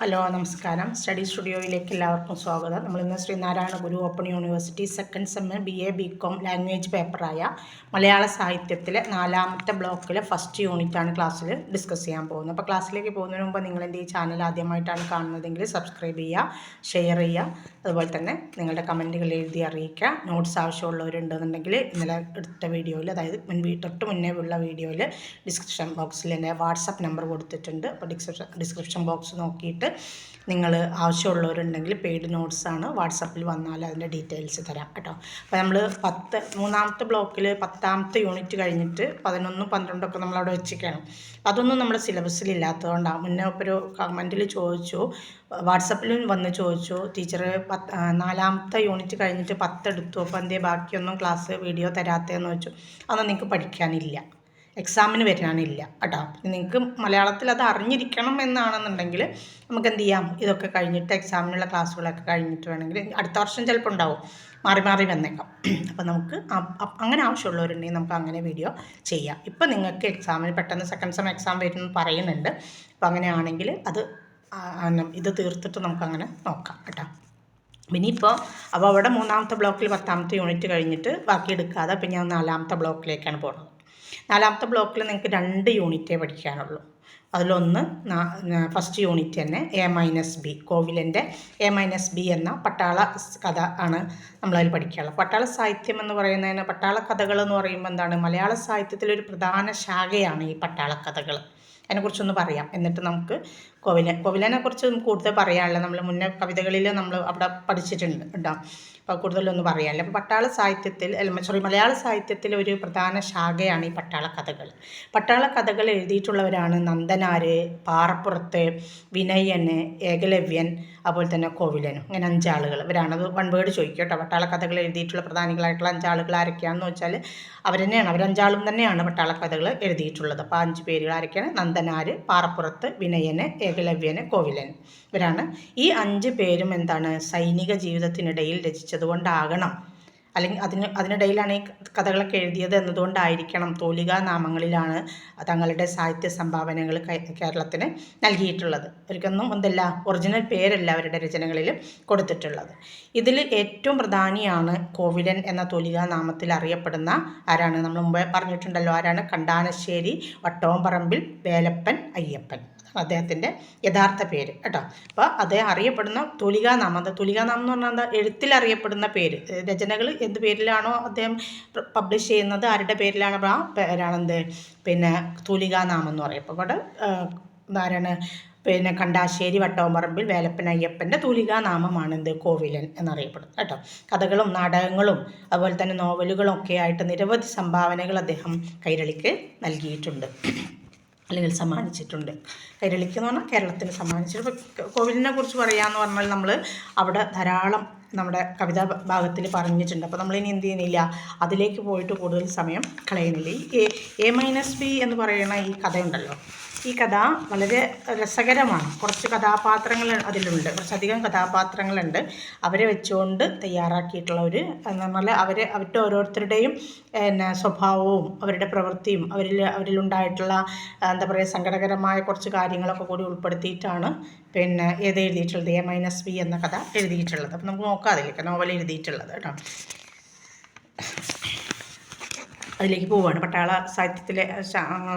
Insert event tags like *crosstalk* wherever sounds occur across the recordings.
Hello നമസ്കാരം. Study സ്റ്റുഡിയോയിലേക്ക് എല്ലാവർക്കും സ്വാഗതം. നമ്മളിന്ന് Sreenarayana Guru open university second sem B A B com language പേപ്പറായ Malayala സാഹിത്യത്തിലെ നാലാമത്തെ ബ്ലോക്കിലെ ഫസ്റ്റ് യൂണിറ്റാണ് ക്ലാസ്സിൽ ഡിസ്കസ് ചെയ്യാൻ പോകുന്നത്. അപ്പോൾ ക്ലാസ്സിലേക്ക് പോകുന്നതിന് മുമ്പ് നിങ്ങൾ എന്റെ ഈ ചാനൽ ആദ്യമായിട്ടാണ് കാണുന്നതെങ്കിൽ സബ്സ്ക്രൈബ് ചെയ്യുക ഷെയർ ചെയ്യുക. അതുപോലെ തന്നെ നിങ്ങളുടെ കമന്റുകൾ എഴുതി അറിയിക്കുക. നോട്ട്സ് ആവശ്യമുള്ളവരുണ്ടെന്നുണ്ടെങ്കിൽ ഇന്നലെ എടുത്ത വീഡിയോയിൽ അതായത് മുൻ തൊട്ട് മുന്നേ ഉള്ള വീഡിയോയിൽ ഡിസ്ക്രിപ്ഷൻ ബോക്സിൽ എന്റെ വാട്സപ്പ് നമ്പർ കൊടുത്തിട്ടുണ്ട്. അപ്പോൾ ഡിസ്ക്രിപ്ഷൻ ഡിസ്ക്രിപ്ഷൻ ബോക്സ് നോക്കിയിട്ട് നിങ്ങൾ ആവശ്യമുള്ളവരുണ്ടെങ്കിൽ പെയ്ഡ് നോട്ട്സാണ് വാട്സപ്പിൽ വന്നാൽ അതിന്റെ ഡീറ്റെയിൽസ് തരാം കേട്ടോ. അപ്പോൾ നമ്മൾ പത്ത് മൂന്നാമത്തെ ബ്ലോക്കിൽ പത്താമത്തെ യൂണിറ്റ് കഴിഞ്ഞിട്ട് പതിനൊന്നും പന്ത്രണ്ടൊക്കെ നമ്മൾ അവിടെ വെച്ചിരിക്കണം അതൊന്നും നമ്മുടെ സിലബസിൽ ഇല്ലാത്തതുകൊണ്ടാണ്. മുന്നേ ഒരു കമന്റിൽ ചോദിച്ചു വാട്സപ്പിലും വന്ന് ചോദിച്ചു ടീച്ചർ പത്ത് നാലാമത്തെ യൂണിറ്റ് കഴിഞ്ഞിട്ട് പത്തെടുത്തു അപ്പോൾ എന്തേ ബാക്കിയൊന്നും ക്ലാസ് വീഡിയോ തരാത്തതെന്ന് വെച്ചു അതൊന്നും നിങ്ങൾക്ക് പഠിക്കാനില്ല. എക്സാമിന് വരാനില്ല. കേട്ടോ. നിങ്ങൾക്ക് മലയാളത്തിൽ അത് അറിഞ്ഞിരിക്കണം എന്നാണെന്നുണ്ടെങ്കിൽ നമുക്ക് എന്ത് ചെയ്യാം? ഇതൊക്കെ കഴിഞ്ഞിട്ട് എക്സാമിനുള്ള ക്ലാസ്സുകളൊക്കെ കഴിഞ്ഞിട്ട് വേണമെങ്കിൽ അടുത്ത വർഷം ചിലപ്പോൾ ഉണ്ടാവും. മാറി മാറി വന്നേക്കാം. *clears throat* അപ്പോൾ നമുക്ക് അങ്ങനെ ആവശ്യമുള്ളവരുണ്ടെങ്കിൽ നമുക്ക് അങ്ങനെ വീഡിയോ ചെയ്യാം. ഇപ്പം നിങ്ങൾക്ക് എക്സാമിന് പെട്ടെന്ന് സെക്കൻഡ് സെം എക്സാം വരുമെന്ന് പറയുന്നുണ്ട്. അപ്പോൾ അങ്ങനെയാണെങ്കിൽ അത് ഇത് തീർത്തിട്ട് നമുക്കങ്ങനെ നോക്കാം. കേട്ടോ. ഇനിയിപ്പോൾ അപ്പോൾ അവിടെ മൂന്നാമത്തെ ബ്ലോക്കിൽ പത്താമത്തെ യൂണിറ്റ് കഴിഞ്ഞിട്ട് ബാക്കി എടുക്കാതെ പിന്നെ ഞാൻ നാലാമത്തെ ബ്ലോക്കിലേക്കാണ് പോകുന്നത് നാലാമത്തെ ബ്ലോക്കിൽ നിങ്ങൾക്ക് രണ്ട് യൂണിറ്റേ പഠിക്കാനുള്ളൂ. അതിലൊന്ന് ഫസ്റ്റ് യൂണിറ്റ് തന്നെ എ മൈനസ് ബി കോവിലന്റെ എ മൈനസ് ബി എന്ന പട്ടാള കഥ ആണ് നമ്മളതിൽ പഠിക്കാനുള്ളത്. പട്ടാള സാഹിത്യം എന്ന് പറയുന്നതിന് പട്ടാള കഥകൾ എന്ന് പറയുമ്പോൾ എന്താണ്? മലയാള സാഹിത്യത്തിലൊരു പ്രധാന ശാഖയാണ് ഈ പട്ടാള കഥകൾ. അതിനെക്കുറിച്ചൊന്ന് പറയാം. എന്നിട്ട് നമുക്ക് കോവിലൻ കോവിലനെ കുറിച്ച് കൂടുതൽ പറയാനുള്ള നമ്മൾ മുന്നേ കവിതകളിൽ നമ്മൾ അവിടെ പഠിച്ചിട്ടുണ്ട് അപ്പോൾ കൂടുതലൊന്നും പറയാനില്ല. അപ്പോൾ പട്ടാള സാഹിത്യത്തിൽ സോറി മലയാള സാഹിത്യത്തിൽ ഒരു പ്രധാന ശാഖയാണ് ഈ പട്ടാള കഥകൾ. പട്ടാള കഥകൾ എഴുതിയിട്ടുള്ളവരാണ് നന്ദനാര് പാറപ്പുറത്ത് വിനയന് ഏകലവ്യൻ അതുപോലെ തന്നെ കോവിലനും. അങ്ങനെ അഞ്ചാളുകൾ. ഇവരാണത് വൺ വേർഡ് ചോദിക്കും കേട്ടോ. പട്ടാള കഥകൾ എഴുതിയിട്ടുള്ള പ്രധാനികളായിട്ടുള്ള അഞ്ചാളുകൾ ആരൊക്കെയാണെന്ന് വെച്ചാൽ അവർ തന്നെയാണ് അവരഞ്ചാളും തന്നെയാണ് പട്ടാളക്കഥകൾ എഴുതിയിട്ടുള്ളത്. അപ്പോൾ അഞ്ച് പേരുകൾ ആരൊക്കെയാണ്? നന്ദനാര് പാറപ്പുറത്ത് വിനയന് ഏകലവ്യന് കോവിലൻ. ഇവരാണ്. ഈ അഞ്ച് പേരും എന്താണ്? സൈനിക ജീവിതത്തിനിടയിൽ രചിച്ചതുകൊണ്ടാകണം അല്ലെങ്കിൽ അതിന് അതിനിടയിലാണ് ഈ കഥകളൊക്കെ എഴുതിയത് എന്നതുകൊണ്ടായിരിക്കണം തോലിക നാമങ്ങളിലാണ് തങ്ങളുടെ സാഹിത്യ സംഭാവനകൾ കേരളത്തിന് നൽകിയിട്ടുള്ളത്. അവർക്കൊന്നും എന്തല്ല ഒറിജിനൽ പേരല്ല അവരുടെ രചനകളിൽ കൊടുത്തിട്ടുള്ളത്. ഇതിൽ ഏറ്റവും പ്രധാനിയാണ് കോവിലൻ എന്ന തോലികാ നാമത്തിൽ അറിയപ്പെടുന്ന ആരാണ്? നമ്മൾ മുമ്പേ പറഞ്ഞിട്ടുണ്ടല്ലോ ആരാണ്? കണ്ടാനശ്ശേരി വട്ടോമ്പറമ്പിൽ വേലപ്പൻ അയ്യപ്പൻ. അദ്ദേഹത്തിന്റെ യഥാർത്ഥ പേര് കേട്ടോ. അപ്പോൾ അദ്ദേഹം അറിയപ്പെടുന്ന തുലികാനാമം അത് തുലികാനാമം എന്ന് പറഞ്ഞാൽ എന്താ? എഴുത്തിൽ അറിയപ്പെടുന്ന പേര്. രചനകൾ എന്ത് പേരിലാണോ അദ്ദേഹം പബ്ലിഷ് ചെയ്യുന്നത് ആരുടെ പേരിലാണ്? ആ പേരാണെന്ത്? പിന്നെ തുലികാനാമം എന്ന് പറയും. അപ്പോൾ ഇവിടെ ആരാണ് പിന്നെ കണ്ടാശ്ശേരി വട്ടോമ്പറമ്പിൽ വേലപ്പൻ അയ്യപ്പന്റെ തൂലികാനാമമാണ് എന്ത് കോവിലൻ എന്നറിയപ്പെടുന്നത് കേട്ടോ. കഥകളും നാടകങ്ങളും അതുപോലെ തന്നെ നോവലുകളും ഒക്കെ ആയിട്ട് നിരവധി സംഭാവനകൾ അദ്ദേഹം കൈരളിക്ക് നൽകിയിട്ടുണ്ട്. അല്ലെങ്കിൽ സമ്മാനിച്ചിട്ടുണ്ട്. കൈരളിക്ക് എന്ന് പറഞ്ഞാൽ കേരളത്തിന് സമ്മാനിച്ചിട്ട് കോവിലിനെ കുറിച്ച് പറയാമെന്ന് പറഞ്ഞാൽ നമ്മൾ അവിടെ ധാരാളം നമ്മുടെ കവിതാ ഭാഗത്തിൽ പറഞ്ഞിട്ടുണ്ട്. അപ്പോൾ നമ്മൾ ഇനി എന്ത് ചെയ്യുന്നില്ല? അതിലേക്ക് പോയിട്ട് കൂടുതൽ സമയം കളയുന്നില്ല. ഈ എ മൈനസ് ബി എന്ന് പറയുന്ന ഈ കഥയുണ്ടല്ലോ. ഈ കഥ വളരെ രസകരമാണ്. കുറച്ച് കഥാപാത്രങ്ങൾ അതിലുണ്ട്. കുറച്ചധികം കഥാപാത്രങ്ങളുണ്ട്. അവരെ വെച്ചുകൊണ്ട് തയ്യാറാക്കിയിട്ടുള്ള ഒരു പറഞ്ഞാൽ അവരെ അവരുടെ ഓരോരുത്തരുടെയും പിന്നെ സ്വഭാവവും അവരുടെ പ്രവൃത്തിയും അവരിൽ അവരിലുണ്ടായിട്ടുള്ള എന്താ പറയുക സങ്കടകരമായ കുറച്ച് കാര്യങ്ങളൊക്കെ കൂടി ഉൾപ്പെടുത്തിയിട്ടാണ് പിന്നെ ഏത് എഴുതിയിട്ടുള്ളത്? എ മൈനസ് ബി എന്ന കഥ എഴുതിയിട്ടുള്ളത്. അപ്പം നമുക്ക് നോക്കാം നോവൽ എഴുതിയിട്ടുള്ളത് കേട്ടോ. അതിലേക്ക് പോവുകയാണ് പട്ടാള സാഹിത്യത്തിലെ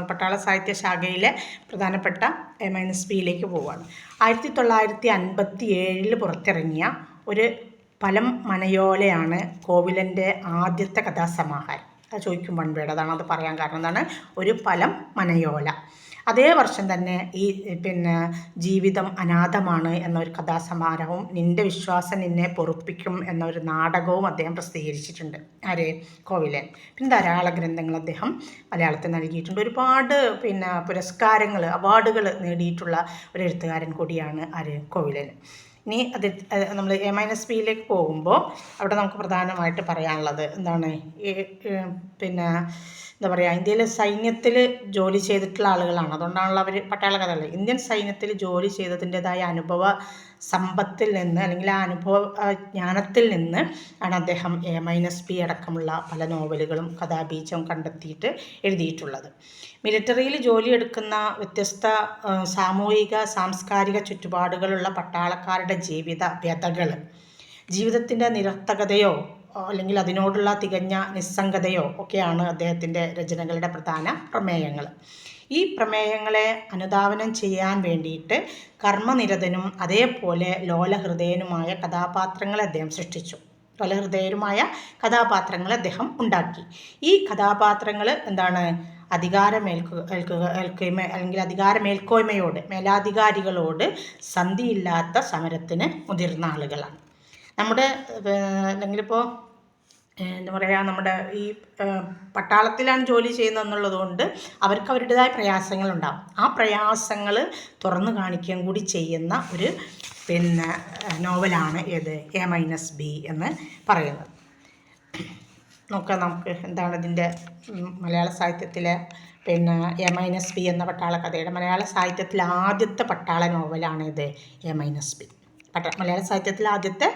പട്ടാള സാഹിത്യ ശാഖയിലെ പ്രധാനപ്പെട്ട എ മൈനസ് ബിയിലേക്ക് പോവുകയാണ് ആയിരത്തി തൊള്ളായിരത്തി അൻപത്തി ഏഴിൽ പുറത്തിറങ്ങിയ ഒരു പലം മനയോലയാണ് കോവിലന്റെ ആദ്യത്തെ കഥാസമാഹാരം. അത് ചോദിക്കും വൺ അതാണ് അത് പറയാൻ കാരണം. എന്താണ്? ഒരു പലം മനയോല. അതേ വർഷം തന്നെ ഈ പിന്നെ ജീവിതം അനാഥമാണ് എന്നൊരു കഥാസമാരവും നിന്റെ വിശ്വാസം നിന്നെ പൊറുപ്പിക്കും എന്നൊരു നാടകവും അദ്ദേഹം പ്രസിദ്ധീകരിച്ചിട്ടുണ്ട്. ആരെ? കോവിലൻ പിന്നെ ധാരാളം ഗ്രന്ഥങ്ങൾ അദ്ദേഹം മലയാളത്തിൽ നൽകിയിട്ടുണ്ട്. ഒരുപാട് പിന്നെ പുരസ്കാരങ്ങൾ അവാർഡുകൾ നേടിയിട്ടുള്ള ഒരു എഴുത്തുകാരൻ കൂടിയാണ് ആര്? കോവിലൻ ഇനി അത് നമ്മൾ എ മൈനസ് ബിയിലേക്ക് പോകുമ്പോൾ അവിടെ നമുക്ക് പ്രധാനമായിട്ട് പറയാനുള്ളത് എന്താണ്? പിന്നെ എന്താ പറയുക ഇന്ത്യയിലെ സൈന്യത്തിൽ ജോലി ചെയ്തിട്ടുള്ള ആളുകളാണ്. അതുകൊണ്ടാണല്ലോ അവർ പട്ടാള കഥകൾ ഇന്ത്യൻ സൈന്യത്തിൽ ജോലി ചെയ്തതിന്റെതായ അനുഭവ സമ്പത്തിൽ നിന്ന് അല്ലെങ്കിൽ ആ അനുഭവ ജ്ഞാനത്തിൽ നിന്ന് ആണ് അദ്ദേഹം എ മൈനസ് ബി അടക്കമുള്ള പല നോവലുകളും കഥാബീജം കണ്ടെത്തിയിട്ട് എഴുതിയിട്ടുള്ളത്. മിലിറ്ററിയിൽ ജോലിയെടുക്കുന്ന വ്യത്യസ്ത സാമൂഹിക സാംസ്കാരിക ചുറ്റുപാടുകളുള്ള പട്ടാളക്കാരുടെ ജീവിത വ്യതകൾ ജീവിതത്തിന്റെ നിരർത്ഥകതയോ അല്ലെങ്കിൽ അതിനോടുള്ള തികഞ്ഞ നിസ്സംഗതയോ ഒക്കെയാണ് അദ്ദേഹത്തിന്റെ രചനകളുടെ പ്രധാന പ്രമേയങ്ങൾ. ഈ പ്രമേയങ്ങളെ അനുധാവനം ചെയ്യാൻ വേണ്ടിയിട്ട് കർമ്മനിരതനും അതേപോലെ ലോലഹൃദയനുമായ കഥാപാത്രങ്ങളെ അദ്ദേഹം സൃഷ്ടിച്ചു. ലോലഹൃദയരുമായ കഥാപാത്രങ്ങളെ അദ്ദേഹം ഉണ്ടാക്കി. ഈ കഥാപാത്രങ്ങൾ എന്താണ്? ഏൽക്കുകയും അല്ലെങ്കിൽ അധികാരമേൽക്കോയ്മയോട് മേലാധികാരികളോട് സന്ധിയില്ലാത്ത സമരത്തിന് മുതിർന്ന ആളുകളാണ്. നമ്മുടെ അല്ലെങ്കിലിപ്പോൾ എന്താ പറയുക നമ്മുടെ ഈ പട്ടാളത്തിലാണ് ജോലി ചെയ്യുന്നതെന്നുള്ളത് കൊണ്ട് അവർക്ക് അവരുടേതായ പ്രയാസങ്ങളുണ്ടാവും. ആ പ്രയാസങ്ങൾ തുറന്നു കാണിക്കുകയും കൂടി ചെയ്യുന്ന ഒരു പിന്നെ നോവലാണ് ഏത്? എ മൈനസ് ബി എന്ന് പറയുന്നത്. നോക്കാം നമുക്ക് എന്താണ് ഇതിന്റെ മലയാള സാഹിത്യത്തിലെ പിന്നെ എ മൈനസ് ബി എന്ന പട്ടാള കഥയുടെ മലയാള സാഹിത്യത്തിലെ ആദ്യത്തെ പട്ടാള നോവലാണ് ഇത് എ മൈനസ് ബി. പട്ട മലയാള സാഹിത്യത്തിലെ ആദ്യത്തെ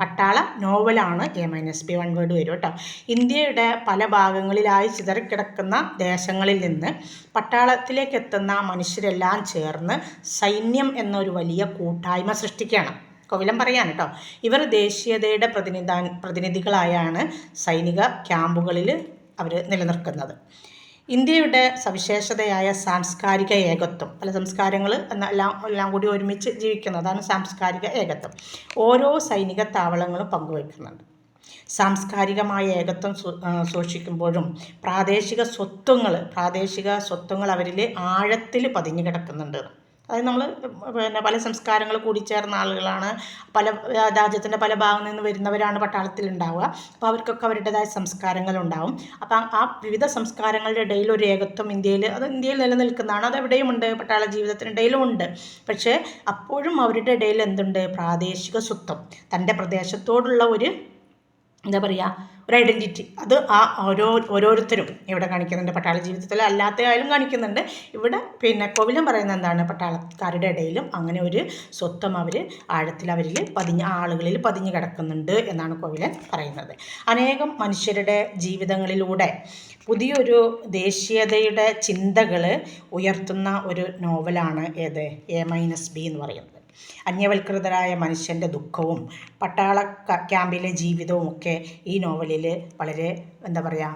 പട്ടാള നോവലാണ് A minus B one word വരും കേട്ടോ. ഇന്ത്യയുടെ പല ഭാഗങ്ങളിലായി ചിതറിക്കിടക്കുന്ന ദേശങ്ങളിൽ നിന്ന് പട്ടാളത്തിലേക്ക് എത്തുന്ന മനുഷ്യരെല്ലാം ചേർന്ന് സൈന്യം എന്നൊരു വലിയ കൂട്ടായ്മ സൃഷ്ടിക്കുകയാണ്. കോവിലം പറയാൻ കേട്ടോ ഇവർ ദേശീയതയുടെ പ്രതിനിധാ പ്രതിനിധികളായാണ് സൈനിക ക്യാമ്പുകളിൽ അവർ നിലനിൽക്കുന്നത് ഇന്ത്യയുടെ സവിശേഷതയായ സാംസ്കാരിക ഏകത്വം പല സംസ്കാരങ്ങൾ എന്നെല്ലാം എല്ലാം കൂടി ഒരുമിച്ച് ജീവിക്കുന്നതാണ് സാംസ്കാരിക ഏകത്വം. ഓരോ സൈനിക താവളങ്ങളും പങ്കുവയ്ക്കുന്നുണ്ട്. സാംസ്കാരികമായ ഏകത്വം സൂക്ഷിക്കുമ്പോഴും പ്രാദേശിക സ്വത്വങ്ങൾ പ്രാദേശിക സ്വത്വങ്ങൾ അവരിൽ ആഴത്തിൽ പതിഞ്ഞു കിടക്കുന്നുണ്ട് അതായത് നമ്മൾ പിന്നെ പല സംസ്കാരങ്ങൾ കൂടിച്ചേർന്ന ആളുകളാണ്. പല രാജ്യത്തിന്റെ പല ഭാഗങ്ങളിൽ നിന്ന് വരുന്നവരാണ് പട്ടാളത്തിൽ ഉണ്ടാവുക അപ്പോൾ അവർക്കൊക്കെ അവരുടേതായ സംസ്കാരങ്ങളുണ്ടാവും. അപ്പം ആ വിവിധ സംസ്കാരങ്ങളുടെ ഇടയിൽ ഒരു ഏകത്വം ഇന്ത്യയിൽ അത് ഇന്ത്യയിൽ നിലനിൽക്കുന്നതാണ്. അത് എവിടെയും ഉണ്ട് പട്ടാള ജീവിതത്തിനിടയിലും ഉണ്ട്. പക്ഷേ അപ്പോഴും അവരുടെ ഇടയിൽ എന്തുണ്ട്? പ്രാദേശിക സ്വത്വം. തന്റെ പ്രദേശത്തോടുള്ള ഒരു എന്താ പറയുക ഒരു ഐഡന്റിറ്റി അത് ആ ഓരോ ഓരോരുത്തരും ഇവിടെ കാണിക്കുന്നുണ്ട്. പട്ടാള ജീവിതത്തിൽ അല്ലാത്ത ആയാലും കാണിക്കുന്നുണ്ട്. ഇവിടെ പിന്നെ കോവിലം പറയുന്നത് എന്താണ്? പട്ടാളക്കാരുടെ ഇടയിലും അങ്ങനെ ഒരു സ്വത്വം അവർ ആഴത്തിൽ അവരിൽ പതിഞ്ഞ ആളുകളിൽ പതിഞ്ഞു കിടക്കുന്നുണ്ട് എന്നാണ് കോവിലൻ പറയുന്നത്. അനേകം മനുഷ്യരുടെ ജീവിതങ്ങളിലൂടെ പുതിയൊരു ദേശീയതയുടെ ചിന്തകൾ ഉയർത്തുന്ന ഒരു നോവലാണ് ഏത്? എ മൈനസ് ബി എന്ന് പറയുന്നത്. അന്യവൽകൃതരായ മനുഷ്യന്റെ ദുഃഖവും പട്ടാള ക്യാമ്പിലെ ജീവിതവും ഒക്കെ ഈ നോവലിൽ വളരെ എന്താ പറയുക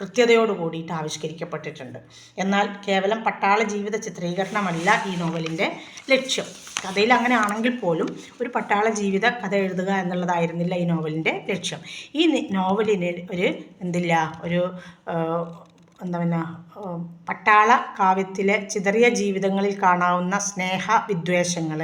കൃത്യതയോടുകൂടിയിട്ട് കൃത്യതയോട് കൂടിയിട്ട് ആവിഷ്കരിക്കപ്പെട്ടിട്ടുണ്ട്. എന്നാൽ കേവലം പട്ടാള ജീവിത ചിത്രീകരണമല്ല ഈ നോവലിന്റെ ലക്ഷ്യം. കഥയിൽ അങ്ങനെ ആണെങ്കിൽ പോലും ഒരു പട്ടാള ജീവിത കഥ എഴുതുക എന്നുള്ളതായിരുന്നില്ല ഈ നോവലിന്റെ ലക്ഷ്യം. ഈ നോവലിന് ഒരു എന്തില്ല ഒരു എന്താ പിന്നെ പട്ടാള കാവ്യത്തിലെ ചിതറിയ ജീവിതങ്ങളിൽ കാണാവുന്ന സ്നേഹ വിദ്വേഷങ്ങൾ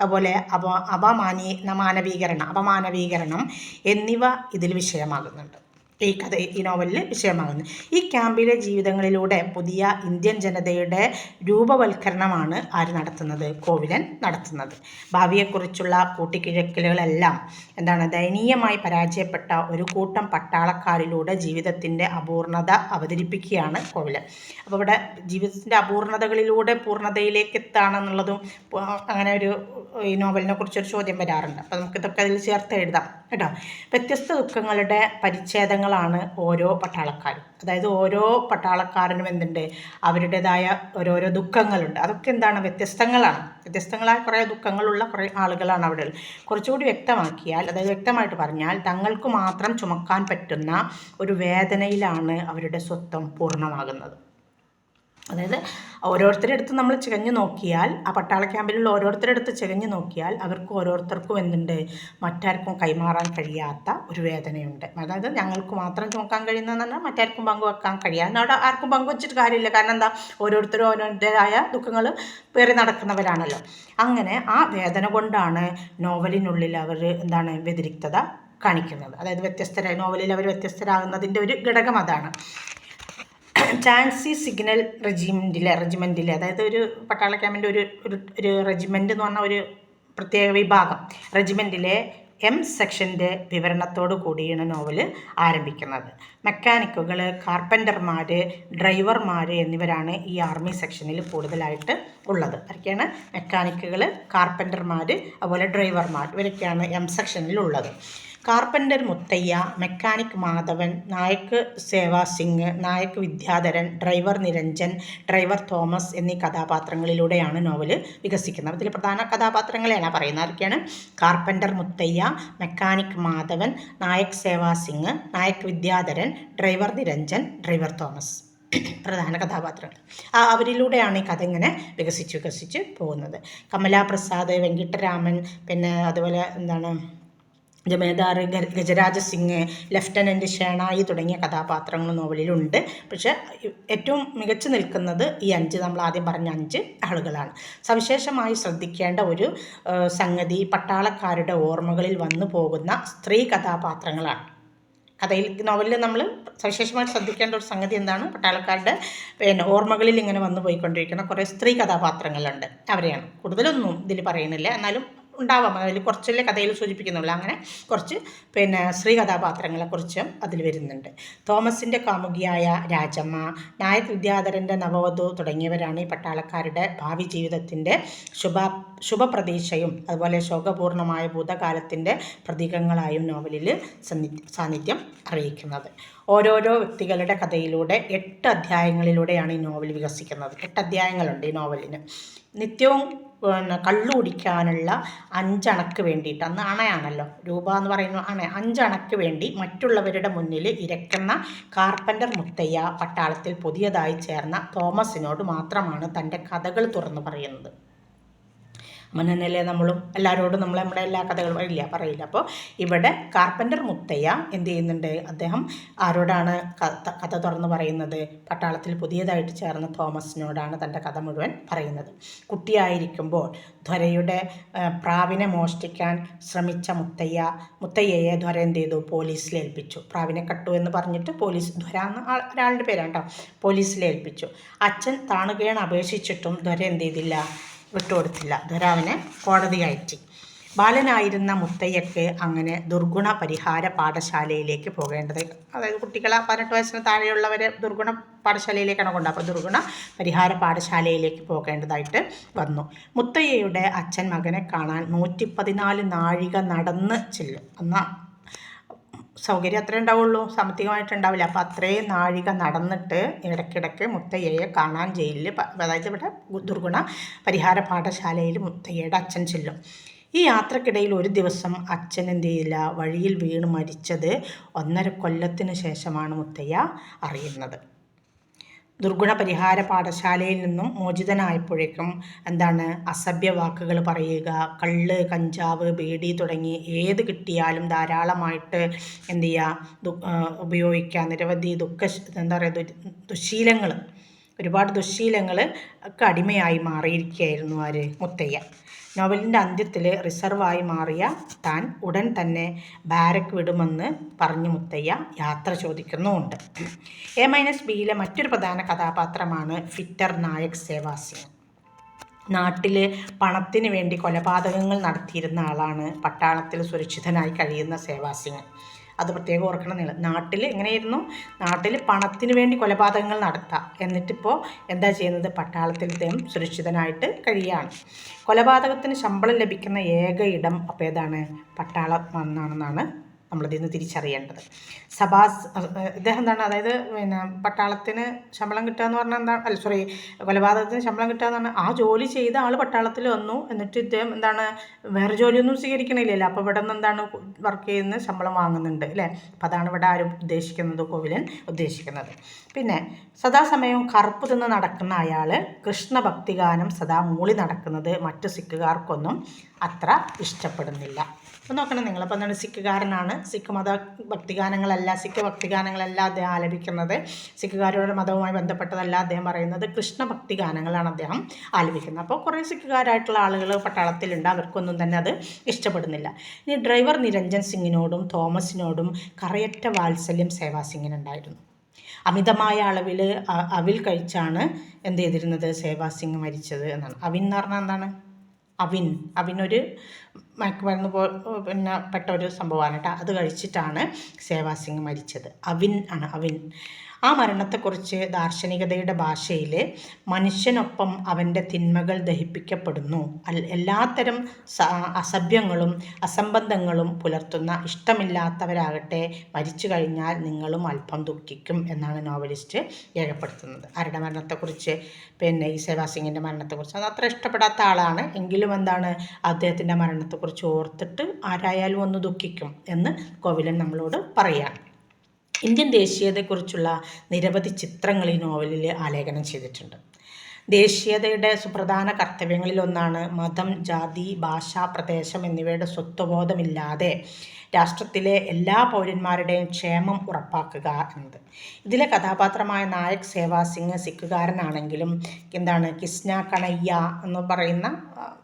അതുപോലെ അപ അപമാനീ മാനവീകരണം അപമാനവീകരണം എന്നിവ ഇതിൽ വിഷയമാകുന്നുണ്ട്. ഈ കഥ ഈ നോവലിൽ വിഷയമാകുന്നു. ഈ ക്യാമ്പിലെ ജീവിതങ്ങളിലൂടെ പുതിയ ഇന്ത്യൻ ജനതയുടെ രൂപവൽക്കരണമാണ് ആര് നടത്തുന്നത്? കോവിലൻ നടത്തുന്നത്. ഭാവിയെക്കുറിച്ചുള്ള കൂട്ടിക്കിഴക്കലുകളെല്ലാം എന്താണ് ദയനീയമായി പരാജയപ്പെട്ട ഒരു കൂട്ടം പട്ടാളക്കാരിലൂടെ ജീവിതത്തിന്റെ അപൂർണത അവതരിപ്പിക്കുകയാണ് കോവിലൻ. അപ്പോൾ ഇവിടെ ജീവിതത്തിന്റെ അപൂർണതകളിലൂടെ പൂർണതയിലേക്ക് എത്താണെന്നുള്ളതും അങ്ങനെ ഒരു ഈ നോവലിനെ കുറിച്ചൊരു ചോദ്യം വരാറുണ്ട്. അപ്പോൾ നമുക്കിതൊക്കെ അതിൽ ചേർത്ത് എഴുതാം. കേട്ടോ. വ്യത്യസ്ത ദുഃഖങ്ങളുടെ പരിച്ഛേദങ്ങളാണ് ഓരോ പട്ടാളക്കാരും. അതായത് ഓരോ പട്ടാളക്കാരനും എന്തുണ്ട്? അവരുടേതായ ഓരോരോ ദുഃഖങ്ങളുണ്ട്. അതൊക്കെ എന്താണ്? വ്യത്യസ്തങ്ങളാണ്. വ്യത്യസ്തങ്ങളായ കുറേ ദുഃഖങ്ങളുള്ള കുറേ ആളുകളാണ് അവിടെ കുറച്ചുകൂടി വ്യക്തമാക്കിയാൽ അതായത് വ്യക്തമായിട്ട് പറഞ്ഞാൽ തങ്ങൾക്ക് മാത്രം ചുമക്കാൻ പറ്റുന്ന ഒരു വേദനയിലാണ് അവരുടെ സ്വത്വം പൂർണമാകുന്നത്. അതായത് ഓരോരുത്തരുടെ അടുത്ത് നമ്മൾ ചികഞ്ഞു നോക്കിയാൽ ആ പട്ടാള ക്യാമ്പിലുള്ള ഓരോരുത്തരുടെ അടുത്ത് ചികഞ്ഞു നോക്കിയാൽ അവർക്ക് ഓരോരുത്തർക്കും എന്തുണ്ട്? മറ്റാർക്കും കൈമാറാൻ കഴിയാത്ത ഒരു വേദനയുണ്ട്. അതായത് ഞങ്ങൾക്ക് മാത്രം നോക്കാൻ കഴിയുന്നതെന്ന് പറഞ്ഞാൽ മറ്റാർക്കും പങ്കുവെക്കാൻ കഴിയാതെ അവിടെ ആർക്കും പങ്കുവച്ചിട്ട് കാര്യമില്ല. കാരണം എന്താ? ഓരോരുത്തരും ഓരോരുത്തരായ ദുഃഖങ്ങൾ പേറി നടക്കുന്നവരാണല്ലോ. അങ്ങനെ ആ വേദന കൊണ്ടാണ് നോവലിനുള്ളിൽ അവർ എന്താണ് വ്യതിരിക്തത കാണിക്കുന്നത്. അതായത് വ്യത്യസ്തരായ നോവലിൽ അവർ വ്യത്യസ്തരാകുന്നതിന്റെ ഒരു ഘടകം അതാണ്. ചാൻസി സിഗ്നൽ റെജിമെന്റിലെ റെജിമെന്റിലെ അതായത് ഒരു പട്ടാള ക്യാമ്പിന്റെ ഒരു ഒരു റെജിമെന്റ് എന്ന് പറഞ്ഞ ഒരു പ്രത്യേക വിഭാഗം. റെജിമെന്റിലെ എം സെക്ഷന്റെ വിവരണത്തോടു കൂടിയാണ് നോവൽ ആരംഭിക്കുന്നത്. മെക്കാനിക്കുകൾ കാർപ്പന്റർമാർ ഡ്രൈവർമാർ എന്നിവരാണ് ഈ ആർമി സെക്ഷനിൽ കൂടുതലായിട്ട് ഉള്ളത്. അതൊക്കെയാണ് മെക്കാനിക്കുകൾ കാർപ്പന്റർമാർ അതുപോലെ ഡ്രൈവർമാർ ഇവരൊക്കെയാണ് എം സെക്ഷനിൽ ഉള്ളത്. Carpenter Muthaiah mechanic Madhavan Naik Seva Singh Naik Vidyadharan driver Niranjan driver Thomas എന്നീ കഥാപാത്രങ്ങളിലൂടെയാണ് നോവൽ വികസിക്കുന്നത്. ഇതിൽ പ്രധാന കഥാപാത്രങ്ങളെയാണ് പറയുന്നത്. ആരൊക്കെയാണ്? Carpenter Muthaiah mechanic Madhavan Naik Seva Singh Naik Vidyadharan driver Niranjan driver Thomas. പ്രധാന കഥാപാത്രങ്ങൾ. ആ അവരിലൂടെയാണ് ഈ കഥ ഇങ്ങനെ വികസിച്ച് വികസിച്ച് പോകുന്നത്. കമലാപ്രസാദ് വെങ്കിട്ടരാമൻ പിന്നെ അതുപോലെ എന്താണ് ജമേദാർ ഗജരാജ സിംഗ് ലെഫ്റ്റനന്റ് ഷേണായി തുടങ്ങിയ കഥാപാത്രങ്ങൾ നോവലിലുണ്ട്. പക്ഷേ ഏറ്റവും മികച്ചു നിൽക്കുന്നത് ഈ അഞ്ച് നമ്മൾ ആദ്യം പറഞ്ഞ അഞ്ച് ആളുകളാണ്. സവിശേഷമായി ശ്രദ്ധിക്കേണ്ട ഒരു സംഗതി പട്ടാളക്കാരുടെ ഓർമ്മകളിൽ വന്നു പോകുന്ന സ്ത്രീ കഥാപാത്രങ്ങളാണ്. കഥയിൽ നോവലിൽ നമ്മൾ സവിശേഷമായി ശ്രദ്ധിക്കേണ്ട ഒരു സംഗതി എന്താണ്? പട്ടാളക്കാരുടെ പിന്നെ ഓർമ്മകളിൽ ഇങ്ങനെ വന്നു പോയിക്കൊണ്ടിരിക്കുന്ന കുറേ സ്ത്രീ കഥാപാത്രങ്ങളുണ്ട്. അവരെയാണ്. കൂടുതലൊന്നും ഇതിൽ പറയുന്നില്ല. എന്നാലും ഉണ്ടാവാം. അതിൽ കുറച്ചല്ലേ കഥയിൽ സൂചിപ്പിക്കുന്നുള്ളൂ. അങ്ങനെ കുറച്ച് പിന്നെ സ്ത്രീ കഥാപാത്രങ്ങളെക്കുറിച്ചും അതിൽ വരുന്നുണ്ട്. തോമസിന്റെ കാമുകിയായ രാജമ്മ നായക് വിദ്യാധരന്റെ നവവധു തുടങ്ങിയവരാണ് ഈ പട്ടാളക്കാരുടെ ഭാവി ജീവിതത്തിന്റെ ശുഭ ശുഭപ്രതീക്ഷയും അതുപോലെ ശോകപൂർണമായ ഭൂതകാലത്തിന്റെ പ്രതീകങ്ങളായും നോവലിൽ സാന്നിധ്യം അറിയിക്കുന്നത്. ഓരോരോ വ്യക്തികളുടെ കഥയിലൂടെ എട്ട് അധ്യായങ്ങളിലൂടെയാണ് ഈ നോവൽ വികസിക്കുന്നത്. എട്ട് അധ്യായങ്ങളുണ്ട് ഈ നോവലിന്. നിത്യവും പിന്നെ കള്ളു കുടിക്കാനുള്ള അഞ്ചണക്ക് വേണ്ടിയിട്ട് അന്ന് അണയാണല്ലോ രൂപ എന്ന് പറയുന്ന അണ അഞ്ചണക്ക് വേണ്ടി മറ്റുള്ളവരുടെ മുന്നിൽ ഇരക്കുന്ന കാർപ്പന്റർ മുത്തയ്യ പട്ടാളത്തിൽ പുതിയതായി ചേർന്ന തോമസിനോട് മാത്രമാണ് തന്റെ കഥകൾ തുറന്നു പറയുന്നത്. അങ്ങനെ നമ്മളും എല്ലാവരോടും നമ്മൾ നമ്മുടെ എല്ലാ കഥകളും ഇല്ല പറയില്ല. അപ്പോൾ ഇവിടെ കാർപ്പന്റർ മുത്തയ്യ എന്ത് ചെയ്യുന്നുണ്ട്? അദ്ദേഹം ആരോടാണ് കഥ തുറന്ന് പറയുന്നത്? പട്ടാളത്തിൽ പുതിയതായിട്ട് ചേർന്ന തോമസിനോടാണ് തന്റെ കഥ മുഴുവൻ പറയുന്നത്. കുട്ടിയായിരിക്കുമ്പോൾ ധ്വരയുടെ പ്രാവിനെ മോഷ്ടിക്കാൻ ശ്രമിച്ച മുത്തയ്യ മുത്തയ്യയെ ധ്വര എന്ത് ചെയ്തു? പോലീസിൽ ഏൽപ്പിച്ചു. പ്രാവിനെ കട്ടു എന്ന് പറഞ്ഞിട്ട് പോലീസ് ധ്വര എന്ന ഒരാളുടെ പേരാണ് കേട്ടോ പോലീസിൽ ഏൽപ്പിച്ചു. അച്ഛൻ താണുകയാണ് അപേക്ഷിച്ചിട്ടും ധ്വര എന്ത് ചെയ്തില്ല? വിട്ടുകൊടുത്തില്ല. ധരാവിനെ കോടതി കയറ്റി ബാലനായിരുന്ന മുത്തയ്യക്ക് അങ്ങനെ ദുർഗുണ പരിഹാര പാഠശാലയിലേക്ക് പോകേണ്ടത് അതായത് കുട്ടികളെ പതിനെട്ട് വയസ്സിന് താഴെയുള്ളവരെ ദുർഗുണ പാഠശാലയിലേക്കാണ് കൊണ്ടത് അപ്പോൾ ദുർഗുണ പരിഹാര പാഠശാലയിലേക്ക് പോകേണ്ടതായിട്ട് വന്നു. മുത്തയ്യയുടെ അച്ഛൻ മകനെ കാണാൻ നൂറ്റി പതിനാല് നാഴിക നടന്ന് ചെല്ലും. എന്നാൽ സൗകര്യം അത്രേ ഉണ്ടാവുള്ളൂ സാമ്പത്തികമായിട്ട് ഉണ്ടാവില്ല അപ്പോൾ അത്രയും നാഴിക നടന്നിട്ട് ഇടയ്ക്കിടയ്ക്ക് മുത്തയ്യയെ കാണാൻ ജയിലിൽ അതായത് ഇവിടെ ദുർഗുണ പരിഹാര പാഠശാലയിൽ മുത്തയ്യയുടെ അച്ഛൻ ചെല്ലും. ഈ യാത്രക്കിടയിൽ ഒരു ദിവസം അച്ഛൻ എന്ത് ചെയ്യില്ല വഴിയിൽ വീണ് മരിച്ചത് ഒന്നര കൊല്ലത്തിന് ശേഷമാണ് മുത്തയ്യ അറിയുന്നത്. ദുർഗുണ പരിഹാര പാഠശാലയിൽ നിന്നും മോചിതനായപ്പോഴേക്കും എന്താണ് അസഭ്യ വാക്കുകൾ പറയുക. കള്ള് കഞ്ചാവ് ബീഡി തുടങ്ങി ഏത് കിട്ടിയാലും ധാരാളമായിട്ട് എന്ത് ചെയ്യുക? ഉപയോഗിക്കുക. നിരവധി ദുഃഖ എന്താ പറയുക ദുശീലങ്ങൾ ഒരുപാട് ദുശീലങ്ങൾ ഒക്കെ അടിമയായി മാറിയിരിക്കുകയായിരുന്നു ആര്? മുത്തയ്യ. നോവലിന്റെ അന്ത്യത്തിൽ റിസർവായി മാറിയ താൻ ഉടൻ തന്നെ ബാരക്ക് വിടുമെന്ന് പറഞ്ഞു മുത്തയ്യ യാത്ര ചോദിക്കുന്നുമുണ്ട്. എ മൈനസ് ബിയിലെ മറ്റൊരു പ്രധാന കഥാപാത്രമാണ് ഫിറ്റർ നായക് സേവാസിംഗ് നാട്ടിൽ പണത്തിന് വേണ്ടി കൊലപാതകങ്ങൾ നടത്തിയിരുന്ന ആളാണ് പട്ടാളത്തിൽ സുരക്ഷിതനായി കഴിയുന്ന സേവാസിംഗ് അത് പ്രത്യേകം ഓർക്കണം നിങ്ങൾ. നാട്ടിൽ എങ്ങനെയായിരുന്നു? നാട്ടിൽ പണത്തിന് വേണ്ടി കൊലപാതകങ്ങൾ നടത്താം. എന്നിട്ടിപ്പോൾ എന്താ ചെയ്യുന്നത്? പട്ടാളത്തിൽ ഇദ്ദേഹം സുരക്ഷിതനായിട്ട് കഴിയുകയാണ് കൊലപാതകത്തിന് ശമ്പളം ലഭിക്കുന്ന ഏക ഇടം അപ്പോൾ ഏതാണ്? പട്ടാളം എന്നാണെന്നാണ് നമ്മളിതിൽ നിന്ന് തിരിച്ചറിയേണ്ടത്. സഭാസ് ഇദ്ദേഹം എന്താണ്? അതായത് പിന്നെ പട്ടാളത്തിന് ശമ്പളം കിട്ടുക എന്ന് പറഞ്ഞാൽ എന്താണ് അല്ല സോറി കൊലപാതകത്തിന് ശമ്പളം കിട്ടുക എന്ന് പറഞ്ഞാൽ ആ ജോലി ചെയ്ത ആൾ പട്ടാളത്തിൽ വന്നു. എന്നിട്ട് ഇദ്ദേഹം എന്താണ് വേറെ ജോലിയൊന്നും സ്വീകരിക്കണില്ലല്ലോ. അപ്പോൾ ഇവിടെ നിന്ന് എന്താണ് വർക്ക് ചെയ്യുന്ന ശമ്പളം വാങ്ങുന്നുണ്ട് അല്ലേ? അപ്പോൾ അതാണ് ഇവിടെ ആരും ഉദ്ദേശിക്കുന്നത് കോവിലൻ ഉദ്ദേശിക്കുന്നത്. പിന്നെ സദാസമയം കറുപ്പ് തിന്ന് നടക്കുന്ന അയാൾ കൃഷ്ണഭക്തിഗാനം സദാ മൂളി നടക്കുന്നത് മറ്റു സിക്കുകാർക്കൊന്നും അത്ര ഇഷ്ടപ്പെടുന്നില്ല. അപ്പോൾ നോക്കണം നിങ്ങളപ്പോൾ എന്താണ് സിഖുകാരനാണ് സിഖ് മത ഭക്തിഗാനങ്ങളല്ല സിഖ് ഭക്തിഗാനങ്ങളല്ല അദ്ദേഹം ആലപിക്കുന്നത്. സിഖുകാരുടെ മതവുമായി ബന്ധപ്പെട്ടതല്ല അദ്ദേഹം പറയുന്നത്. കൃഷ്ണ ഭക്തിഗാനങ്ങളാണ് അദ്ദേഹം ആലപിക്കുന്നത്. അപ്പോൾ കുറേ സിഖുകാരായിട്ടുള്ള ആളുകൾ പട്ടാളത്തിലുണ്ട്. അവർക്കൊന്നും തന്നെ അത് ഇഷ്ടപ്പെടുന്നില്ല. ഇനി ഡ്രൈവർ നിരഞ്ജൻ സിംഗിനോടും തോമസിനോടും കറയറ്റ വാത്സല്യം സേവാ സിംഗിനുണ്ടായിരുന്നു. അമിതമായ അളവിൽ അവിൽ കഴിച്ചാണ് എന്ത് ചെയ്തിരുന്നത്? സേവാ സിംഗ് മരിച്ചത് എന്നാണ്. അവിൻ എന്ന് പറഞ്ഞാൽ എന്താണ്? അവിൻ. അവിനൊരു മയക്കുമരുന്ന് പോ പിന്നെ പെട്ട ഒരു സംഭവമാണ് കേട്ടോ. അത് കഴിച്ചിട്ടാണ് സേവാസിംഗ് മരിച്ചത്. അവിൻ ആണ് അവിൻ. ആ മരണത്തെക്കുറിച്ച് ദാർശനികതയുടെ ഭാഷയിൽ മനുഷ്യനൊപ്പം അവന്റെ തിന്മകൾ ദഹിപ്പിക്കപ്പെടുന്നു. അൽ എല്ലാത്തരം അസഭ്യങ്ങളും അസംബന്ധങ്ങളും പുലർത്തുന്ന ഇഷ്ടമില്ലാത്തവരാകട്ടെ മരിച്ചു കഴിഞ്ഞാൽ നിങ്ങളും അല്പം ദുഃഖിക്കും എന്നാണ് നോവലിസ്റ്റ് രേഖപ്പെടുത്തുന്നത്. ആരുടെ മരണത്തെക്കുറിച്ച്? പിന്നെ ഈ സേവാസിംഗിന്റെ മരണത്തെക്കുറിച്ച്. അത് അത്ര ഇഷ്ടപ്പെടാത്ത ആളാണ്. എങ്കിലും എന്താണ് അദ്ദേഹത്തിന്റെ മരണത്തെക്കുറിച്ച് ഓർത്തിട്ട് ആരായാലും ഒന്ന് ദുഃഖിക്കും എന്ന് കോവിലൻ നമ്മളോട് പറയുകയാണ് ഇന്ത്യൻ ദേശീയതയെക്കുറിച്ചുള്ള നിരവധി ചിത്രങ്ങൾ ഈ നോവലിൽ ആലേഖനം ചെയ്തിട്ടുണ്ട്. ദേശീയതയുടെ സുപ്രധാന കർത്തവ്യങ്ങളിലൊന്നാണ് മതം ജാതി ഭാഷ പ്രദേശം എന്നിവയുടെ സ്വത്വബോധമില്ലാതെ രാഷ്ട്രത്തിലെ എല്ലാ പൗരന്മാരുടെയും ക്ഷേമം ഉറപ്പാക്കുക എന്നത്. ഇതിലെ കഥാപാത്രമായ നായക് സേവാ സിംഗ് സിഖുകാരനാണെങ്കിലും എന്താണ് കൃഷ്ണ കണയ്യ എന്ന് പറയുന്ന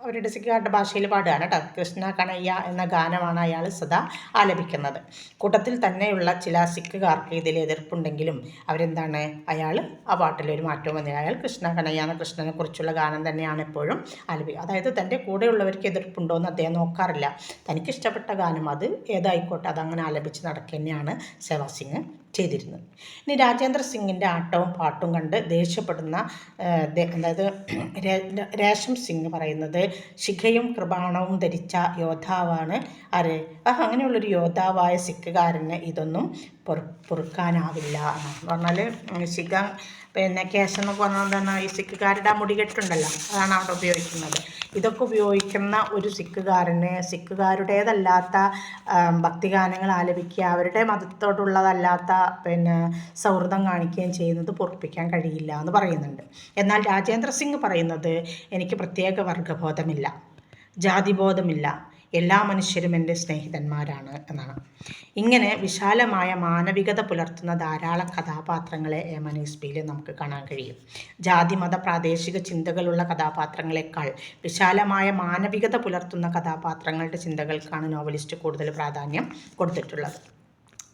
അവരുടെ സിഖുകാരുടെ ഭാഷയിൽ പാടുകയാണ് കേട്ടോ. കൃഷ്ണ കണയ്യ എന്ന ഗാനമാണ് അയാൾ സദാ ആലപിക്കുന്നത്. കൂട്ടത്തിൽ തന്നെയുള്ള ചില സിഖുകാർക്ക് ഇതിൽ എതിർപ്പുണ്ടെങ്കിലും അവരെന്താണ് അയാൾ ആ പാട്ടിൽ ഒരു മാറ്റവും വന്നില്ല. അയാൾ കൃഷ്ണ കണയ്യ എന്ന കൃഷ്ണനെ കുറിച്ചുള്ള ഗാനം തന്നെയാണ് എപ്പോഴും ആലപിക്കുക. അതായത് തന്റെ കൂടെയുള്ളവർക്ക് എതിർപ്പുണ്ടോ എന്ന് അദ്ദേഹം നോക്കാറില്ല. തനിക്കിഷ്ടപ്പെട്ട ഗാനം അത് ഏതായിക്കോട്ടെ അതങ്ങനെ ആലപിച്ച് നടക്കുക തന്നെയാണ് സേവാ സിംഗ് ചെയ്തിരുന്നത്. ഇനി രാജേന്ദ്ര സിംഗിന്റെ ആട്ടവും പാട്ടും കണ്ട് ദേഷ്യപ്പെടുന്ന അതായത് രേഷം സിംഗ് പറയുന്നത് ശിഖയും കൃപാണവും ധരിച്ച യോദ്ധാവാണ് ആര്? അങ്ങനെയുള്ളൊരു യോദ്ധാവായ സിഖുകാരന് ഇതൊന്നും പൊറു പൊറുക്കാനാവില്ല എന്ന് പറഞ്ഞാൽ ശിഖ പിന്നെ കേശം എന്ന് പറഞ്ഞാൽ എന്താണ് ഈ സിഖുകാരുടെ ആ മുടികെട്ടുണ്ടല്ലോ അതാണ് അവിടെ ഉപയോഗിക്കുന്നത്. ഇതൊക്കെ ഉപയോഗിക്കുന്ന ഒരു സിഖുകാരന് സിഖുകാരുടേതല്ലാത്ത ഭക്തിഗാനങ്ങൾ ആലപിക്കുക അവരുടെ മതത്തോടുള്ളതല്ലാത്ത പിന്നെ സൗഹൃദം കാണിക്കുകയും ചെയ്യുന്നത് പൊറപ്പിക്കാൻ കഴിയില്ല എന്ന് പറയുന്നുണ്ട്. എന്നാൽ രാജേന്ദ്ര സിംഗ് പറയുന്നത് എനിക്ക് പ്രത്യേക വർഗബോധമില്ല ജാതിബോധമില്ല എല്ലാ മനുഷ്യരും എന്റെ സ്നേഹിതന്മാരാണ് എന്നാണ്. ഇങ്ങനെ വിശാലമായ മാനവികത പുലർത്തുന്ന ധാരാളം കഥാപാത്രങ്ങളെ എമനീസ്പിയിൽ നമുക്ക് കാണാൻ കഴിയും. ജാതി മത പ്രാദേശിക ചിന്തകളുള്ള കഥാപാത്രങ്ങളെക്കാൾ വിശാലമായ മാനവികത പുലർത്തുന്ന കഥാപാത്രങ്ങളുടെ ചിന്തകൾക്കാണ് നോവലിസ്റ്റ് കൂടുതൽ പ്രാധാന്യം കൊടുത്തിട്ടുള്ളത്.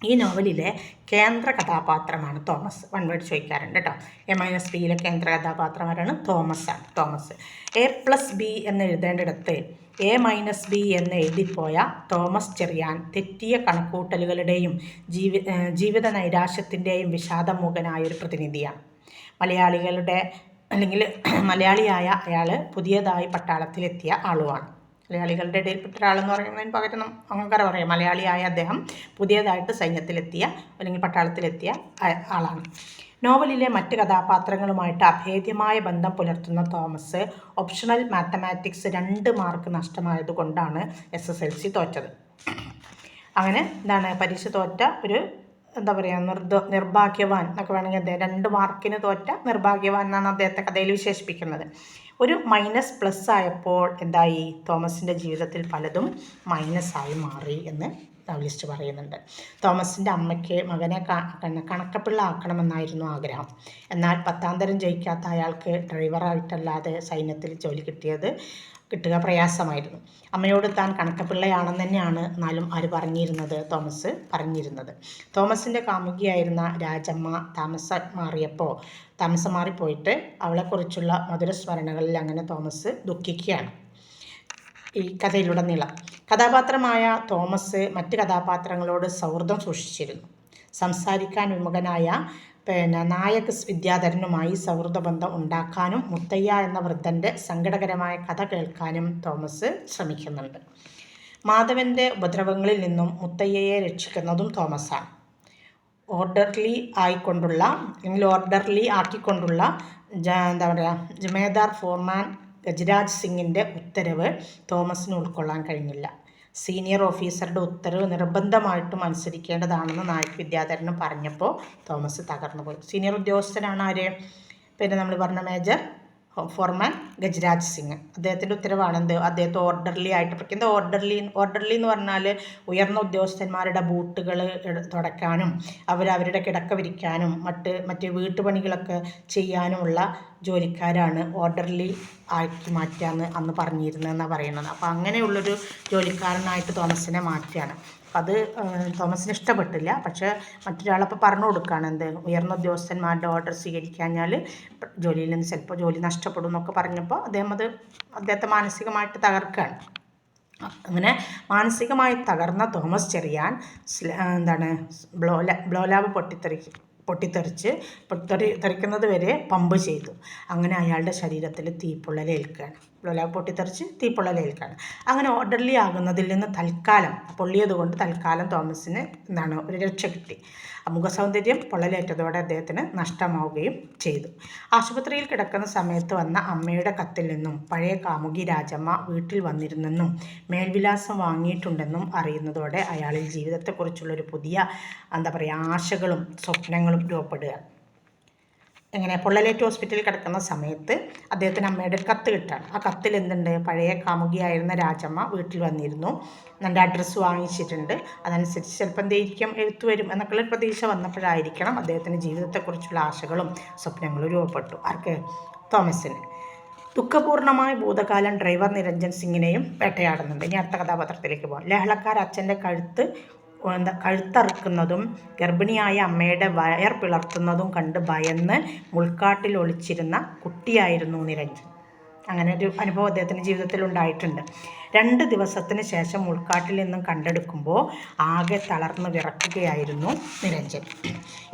ഈ നോവലിലെ കേന്ദ്ര കഥാപാത്രമാണ് തോമസ്. വൺ വേർഡ് ചോദിക്കാറുണ്ട് കേട്ടോ. എം മൈനസ് ബിയിലെ കേന്ദ്ര കഥാപാത്രമാരാണ് തോമസ് ആണ്. തോമസ്. എ പ്ലസ് ബി എന്ന് എഴുതേണ്ടിടത്ത് എ മൈനസ് ബി എന്ന് എഴുതിപ്പോയ തോമസ് ചെറിയാൻ തെറ്റിയ കണക്കൂട്ടലുകളുടെയും ജീവി ജീവിത നൈരാശ്യത്തിന്റെയും വിഷാദമുഖനായ ഒരു പ്രതിനിധിയാണ്. മലയാളികളുടെ അല്ലെങ്കിൽ *clears throat* മലയാളിയായ അയാൾ പുതിയതായി പട്ടാളത്തിലെത്തിയ ആളുമാണ്. മലയാളികളുടെ ഇടയിൽപ്പെട്ട ഒരാളെന്ന് പറയുന്നതിന് പകരം അങ്ങനെ പറയാം. മലയാളിയായ അദ്ദേഹം പുതിയതായിട്ട് സൈന്യത്തിലെത്തിയ അല്ലെങ്കിൽ പട്ടാളത്തിലെത്തിയ ആളാണ്. നോവലിലെ മറ്റ് കഥാപാത്രങ്ങളുമായിട്ട് അഭേദ്യമായ ബന്ധം പുലർത്തുന്ന തോമസ് ഓപ്ഷണൽ മാത്തമാറ്റിക്സ് രണ്ട് മാർക്ക് നഷ്ടമായതുകൊണ്ടാണ് എസ് എസ് എൽ സി തോറ്റത്. അങ്ങനെ എന്താണ് പരീക്ഷ തോറ്റ ഒരു എന്താ പറയുക നിർദ നിർഭാഗ്യവാൻ എന്നൊക്കെ വേണമെങ്കിൽ അദ്ദേഹം രണ്ട് മാർക്കിന് തോറ്റ നിർഭാഗ്യവാൻ എന്നാണ് അദ്ദേഹത്തെ കഥയിൽ വിശേഷിപ്പിക്കുന്നത്. ഒരു മൈനസ് പ്ലസ് ആയപ്പോൾ എന്തായി? തോമസിന്റെ ജീവിതത്തിൽ പലതും മൈനസായി മാറി എന്ന് നോവലിസ്റ്റ് പറയുന്നുണ്ട്. തോമസിന്റെ അമ്മയ്ക്ക് മകനെ കണക്കപ്പിള്ള ആക്കണമെന്നായിരുന്നു ആഗ്രഹം. എന്നാൽ പത്താം തരം ജയിക്കാത്ത അയാൾക്ക് ഡ്രൈവറായിട്ടല്ലാതെ സൈന്യത്തിൽ ജോലി കിട്ടിയത് കിട്ടുക പ്രയാസമായിരുന്നു. അമ്മയോട് താൻ കണക്കപ്പിള്ളയാണെന്ന് തന്നെയാണ് എന്നാലും ആര് പറഞ്ഞിരുന്നത്? തോമസ് പറഞ്ഞിരുന്നത്. തോമസിന്റെ കാമുകിയായിരുന്ന രാജമ്മ താമസം മാറിയപ്പോൾ താമസം മാറിപ്പോയിട്ട് അവളെക്കുറിച്ചുള്ള മധുരസ്മരണകളിൽ അങ്ങനെ തോമസ് ദുഃഖിക്കുകയാണ്. ഈ കഥയിലുടനീളം. കഥാപാത്രമായ തോമസ് മറ്റ് കഥാപാത്രങ്ങളോട് സൗഹൃദം സൂക്ഷിച്ചിരുന്നു. സംസാരിക്കാൻ വിമുഖനായ പിന്നെ നായക വിദ്യാധരനുമായി സൗഹൃദ ബന്ധം ഉണ്ടാക്കാനും മുത്തയ്യ എന്ന വൃദ്ധന്റെ സങ്കടകരമായ കഥ കേൾക്കാനും തോമസ് ശ്രമിക്കുന്നുണ്ട്. മാധവന്റെ ഉപദ്രവങ്ങളിൽ നിന്നും മുത്തയ്യയെ രക്ഷിക്കുന്നതും തോമസാണ്. ഓർഡർലി ആയിക്കൊണ്ടുള്ള അല്ലെങ്കിൽ ഓർഡർലി ആക്കിക്കൊണ്ടുള്ള എന്താ പറയുക ജമേദാർ ഫോർമാൻ ഗജരാജ് സിംഗിന്റെ ഉത്തരവ് തോമസിന് ഉൾക്കൊള്ളാൻ കഴിഞ്ഞില്ല. സീനിയർ ഓഫീസറുടെ ഉത്തരവ് നിർബന്ധമായിട്ടും അനുസരിക്കേണ്ടതാണെന്ന് നായക് വിദ്യാധരനും പറഞ്ഞപ്പോൾ തോമസ് തകർന്നുപോയി. സീനിയർ ഉദ്യോഗസ്ഥനാണ് ആര്? പിന്നെ നമ്മൾ പറഞ്ഞ മേജർ ഫോർമാൻ ഗജരാജ് സിംഗ്. അദ്ദേഹത്തിന്റെ ഉത്തരവാണ്. എന്ത്? അദ്ദേഹത്തെ ഓർഡർലി ആയിട്ട് എന്താ ഓർഡർലി ഓർഡർലി എന്ന് പറഞ്ഞാൽ ഉയർന്ന ഉദ്യോഗസ്ഥന്മാരുടെ ബൂട്ടുകൾ തുടയ്ക്കാനും അവരവരുടെ കിടക്ക വിരിക്കാനും മറ്റ് മറ്റ് വീട്ടുപണികളൊക്കെ ചെയ്യാനുമുള്ള ജോലിക്കാരാണ് ഓർഡർലി ആക്കി മാറ്റുകയെന്ന് അന്ന് പറഞ്ഞിരുന്നതെന്നാണ് പറയുന്നത്. അപ്പോൾ അങ്ങനെയുള്ളൊരു ജോലിക്കാരനായിട്ട് തോമസിനെ മാറ്റുകയാണ് അത് തോമസിന് ഇഷ്ടപ്പെട്ടില്ല. പക്ഷേ മറ്റൊരാളപ്പോൾ പറഞ്ഞു കൊടുക്കുകയാണ് എന്ത് ഉയർന്ന ഉദ്യോഗസ്ഥന്മാരുടെ ഓർഡർ സ്വീകരിക്കാഞ്ഞാൽ ജോലിയിൽ നിന്ന് ചിലപ്പോൾ ജോലി നഷ്ടപ്പെടും എന്നൊക്കെ പറഞ്ഞപ്പോൾ അദ്ദേഹം അത് അദ്ദേഹത്തെ മാനസികമായിട്ട് തകർക്കുകയാണ് അങ്ങനെ മാനസികമായി തകർന്ന തോമസ് ചെറിയാൻ എന്താണ് ബ്ലോ ബ്ലോലാബ് പൊട്ടിത്തെറിക്കും പൊട്ടിത്തെറിച്ച് പൊട്ടിത്തെറി തെറിക്കുന്നത് വരെ പമ്പ് ചെയ്തു. അങ്ങനെ അയാളുടെ ശരീരത്തിൽ തീപ്പൊള്ളലേൽക്കുകയാണ് ബ്ലോലാബ് പൊട്ടിത്തെറിച്ച് തീപ്പൊള്ളലേൽക്കാണ് അങ്ങനെ ഓർഡർലി ആകുന്നതിൽ നിന്ന് തൽക്കാലം പൊള്ളിയത് കൊണ്ട് തൽക്കാലം തോമസിന് എന്താണ് ഒരു രക്ഷ കിട്ടി. മുഖസൗന്ദര്യം പൊള്ളലേറ്റതോടെ അദ്ദേഹത്തിന് നഷ്ടമാവുകയും ചെയ്തു. ആശുപത്രിയിൽ കിടക്കുന്ന സമയത്ത് വന്ന അമ്മയുടെ കത്തിൽ നിന്നും പഴയ കാമുകി രാജമ്മ വീട്ടിൽ വന്നിരുന്നെന്നും മേൽവിലാസം വാങ്ങിയിട്ടുണ്ടെന്നും അറിയുന്നതോടെ അയാളിൽ ജീവിതത്തെക്കുറിച്ചുള്ളൊരു പുതിയ എന്താ പറയുക ആശകളും സ്വപ്നങ്ങളും രൂപപ്പെടുകയാണ് എങ്ങനെ പൊള്ളലേറ്റ് ഹോസ്പിറ്റലിൽ കിടക്കുന്ന സമയത്ത് അദ്ദേഹത്തിന് അമ്മയുടെ ഒരു കത്ത് കിട്ടാണ്. ആ കത്തിൽ എന്തുണ്ട്? പഴയ കാമുകിയായിരുന്ന രാജമ്മ വീട്ടിൽ വന്നിരുന്നു. നല്ല അഡ്രസ്സ് വാങ്ങിച്ചിട്ടുണ്ട്. അതനുസരിച്ച് ചിലപ്പോൾ എന്തായിരിക്കും എഴുത്തു വരും എന്നൊക്കെയുള്ള ഒരു പ്രതീക്ഷ വന്നപ്പോഴായിരിക്കണം അദ്ദേഹത്തിന്റെ ജീവിതത്തെക്കുറിച്ചുള്ള ആശകളും സ്വപ്നങ്ങളും രൂപപ്പെട്ടു. ആർക്ക്? തോമസിന്. ദുഃഖപൂർണമായ ഭൂതകാലം ഡ്രൈവർ നിരഞ്ജൻ സിംഗിനെയും വേട്ടയാടുന്നുണ്ട്. ഇനി അടുത്ത കഥാപാത്രത്തിലേക്ക് പോകാം. ലഹളക്കാർ അച്ഛന്റെ കഴുത്ത് എന്താ കഴുത്തറുക്കുന്നതും ഗർഭിണിയായ അമ്മയുടെ വയർ പിളർത്തുന്നതും കണ്ട് ഭയന്ന് മുൾക്കാട്ടിൽ ഒളിച്ചിരുന്ന കുട്ടിയായിരുന്നു നിരഞ്ജൻ. അങ്ങനെ ഒരു അനുഭവം അദ്ദേഹത്തിന്റെ ജീവിതത്തിൽ ഉണ്ടായിട്ടുണ്ട്. രണ്ട് ദിവസത്തിന് ശേഷം ഉൾക്കാട്ടിൽ നിന്നും കണ്ടെടുക്കുമ്പോൾ ആകെ തളർന്ന് വിറക്കുകയായിരുന്നു നിരഞ്ജൻ.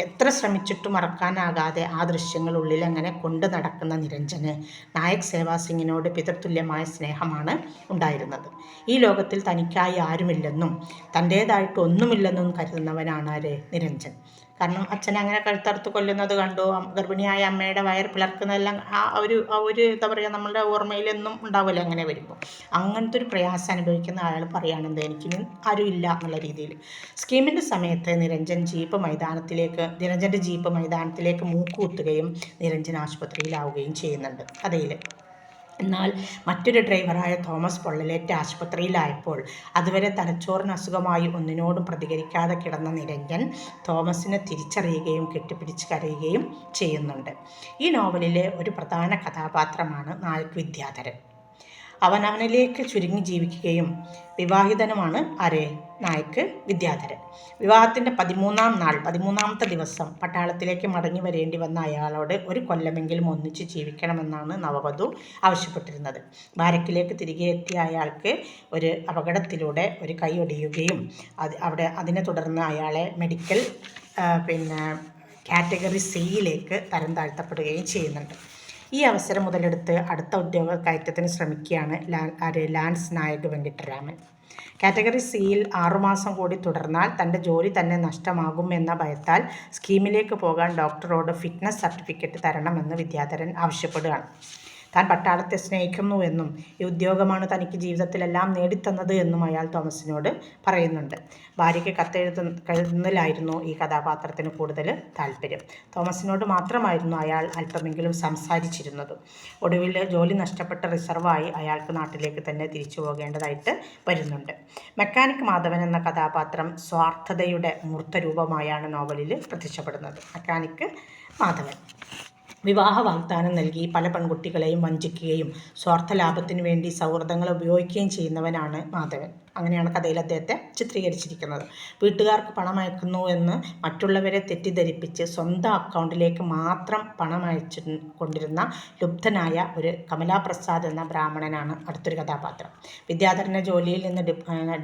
എത്ര ശ്രമിച്ചിട്ടും മറക്കാനാകാതെ ആ ദൃശ്യങ്ങൾ ഉള്ളിൽ അങ്ങനെ കൊണ്ടു നടക്കുന്ന നിരഞ്ജന് നായക് സേവാ സിംഗിനോട് പിതൃതുല്യമായ സ്നേഹമാണ് ഉണ്ടായിരുന്നത്. ഈ ലോകത്തിൽ തനിക്കായി ആരുമില്ലെന്നും തന്റേതായിട്ട് ഒന്നുമില്ലെന്നും കരുതുന്നവനാണ് ആര്? നിരഞ്ജൻ. കാരണം അച്ഛനെ അങ്ങനെ കഴുത്തറുത്ത് കൊല്ലുന്നത് കണ്ടു. ഗർഭിണിയായ അമ്മയുടെ വയർ പിളർക്കുന്നതെല്ലാം ആ ഒരു ആ ഒരു എന്താ പറയുക നമ്മളുടെ ഓർമ്മയിലൊന്നും ഉണ്ടാവില്ല അങ്ങനെ വരുമ്പോൾ. അങ്ങനത്തെ ഒരു പ്രയാസം അനുഭവിക്കുന്ന ആൾ പറയുകയാണെന്ത് എനിക്കിനി ഇല്ല എന്നുള്ള രീതിയിൽ. സ്കീമിന്റെ സമയത്ത് നിരഞ്ജൻ ജീപ്പ് മൈതാനത്തിലേക്ക് നിരഞ്ജന്റെ ജീപ്പ് മൈതാനത്തിലേക്ക് മൂക്കുകുത്തുകയും നിരഞ്ജൻ ആശുപത്രിയിലാവുകയും ചെയ്യുന്നുണ്ട്. കഥയിൽ എന്നാൽ മറ്റൊരു ഡ്രൈവറായ തോമസ് പൊള്ളലേറ്റ് ആശുപത്രിയിലായപ്പോൾ അതുവരെ തലച്ചോറിന് അസുഖമായി ഒന്നിനോടും പ്രതികരിക്കാതെ കിടന്ന നിരഞ്ജൻ തോമസിനെ തിരിച്ചറിയുകയും കെട്ടിപ്പിടിച്ച് കരയുകയും ചെയ്യുന്നുണ്ട്. ഈ നോവലിലെ ഒരു പ്രധാന കഥാപാത്രമാണ് നായക് വിദ്യാധരൻ. അവൻ അവനിലേക്ക് ചുരുങ്ങി ജീവിക്കുകയും വിവാഹിതനുമാണ് ആരെ നായക്ക് വിദ്യാധരൻ. വിവാഹത്തിന്റെ പതിമൂന്നാം നാൾ പതിമൂന്നാമത്തെ ദിവസം പട്ടാളത്തിലേക്ക് മടങ്ങി വരേണ്ടി വന്ന അയാളോട് ഒരു കൊല്ലമെങ്കിലും ഒന്നിച്ച് ജീവിക്കണമെന്നാണ് നവവധു ആവശ്യപ്പെട്ടിരുന്നത്. ബാരക്കിലേക്ക് തിരികെ എത്തിയ അയാൾക്ക് ഒരു അപകടത്തിലൂടെ ഒരു കൈ ഒടിയുകയും അത് അവിടെ അതിനെ തുടർന്ന് അയാളെ മെഡിക്കൽ പിന്നെ കാറ്റഗറി സിയിലേക്ക് തരം താഴ്ത്തപ്പെടുകയും ചെയ്യുന്നുണ്ട്. ഈ അവസരം മുതലെടുത്ത് അടുത്ത ഉദ്യോഗ കയറ്റത്തിന് ശ്രമിക്കുകയാണ് ലാൻസ് നായക് വെങ്കിട്ടരാമൻ. കാറ്റഗറി സിയിൽ ആറുമാസം കൂടി തുടർന്നാൽ തന്റെ ജോലി തന്നെ നഷ്ടമാകും എന്ന ഭയത്താൽ സ്കീമിലേക്ക് പോകാൻ ഡോക്ടറോട് ഫിറ്റ്നസ് സർട്ടിഫിക്കറ്റ് തരണമെന്ന് വിദ്യാധരൻ ആവശ്യപ്പെടുകയാണ്. താൻ പട്ടാളത്തെ സ്നേഹിക്കുന്നു എന്നും ഈ ഉദ്യോഗമാണ് തനിക്ക് ജീവിതത്തിലെല്ലാം നേടിത്തന്നത് എന്നും അയാൾ തോമസിനോട് പറയുന്നുണ്ട്. ഭാര്യയ്ക്ക് കത്തെഴുതു കഴുതുന്നതിലായിരുന്നു ഈ കഥാപാത്രത്തിന് കൂടുതൽ താല്പര്യം. തോമസിനോട് മാത്രമായിരുന്നു അയാൾ അല്പമെങ്കിലും സംസാരിച്ചിരുന്നത്. ഒടുവിൽ ജോലി നഷ്ടപ്പെട്ട റിസർവായി അയാൾക്ക് നാട്ടിലേക്ക് തന്നെ തിരിച്ചു പോകേണ്ടതായിട്ട് വരുന്നുണ്ട്. മെക്കാനിക് മാധവൻ എന്ന കഥാപാത്രം സ്വാർത്ഥതയുടെ മൂർത്തരൂപമായാണ് നോവലിൽ പ്രത്യക്ഷപ്പെടുന്നത്. മെക്കാനിക് മാധവൻ. വിവാഹ വാഗ്ദാനം നൽകി പല പെൺകുട്ടികളെയും വഞ്ചിക്കുകയും സ്വാർത്ഥ ലാഭത്തിനു വേണ്ടി സൗഹൃദങ്ങൾ ഉപയോഗിക്കുകയും ചെയ്യുന്നവനാണ് മാധവൻ. അങ്ങനെയാണ് കഥയിൽ അദ്ദേഹത്തെ ചിത്രീകരിച്ചിരിക്കുന്നത്. വീട്ടുകാർക്ക് പണം അയക്കുന്നു എന്ന് മറ്റുള്ളവരെ തെറ്റിദ്ധരിപ്പിച്ച് സ്വന്തം അക്കൗണ്ടിലേക്ക് മാത്രം പണം അയച്ചു കൊണ്ടിരുന്ന ലുബ്ധനായ ഒരു കമലാപ്രസാദ് എന്ന ബ്രാഹ്മണനാണ് അടുത്തൊരു കഥാപാത്രം. വിദ്യാധരനെ ജോലിയിൽ നിന്ന് ഡി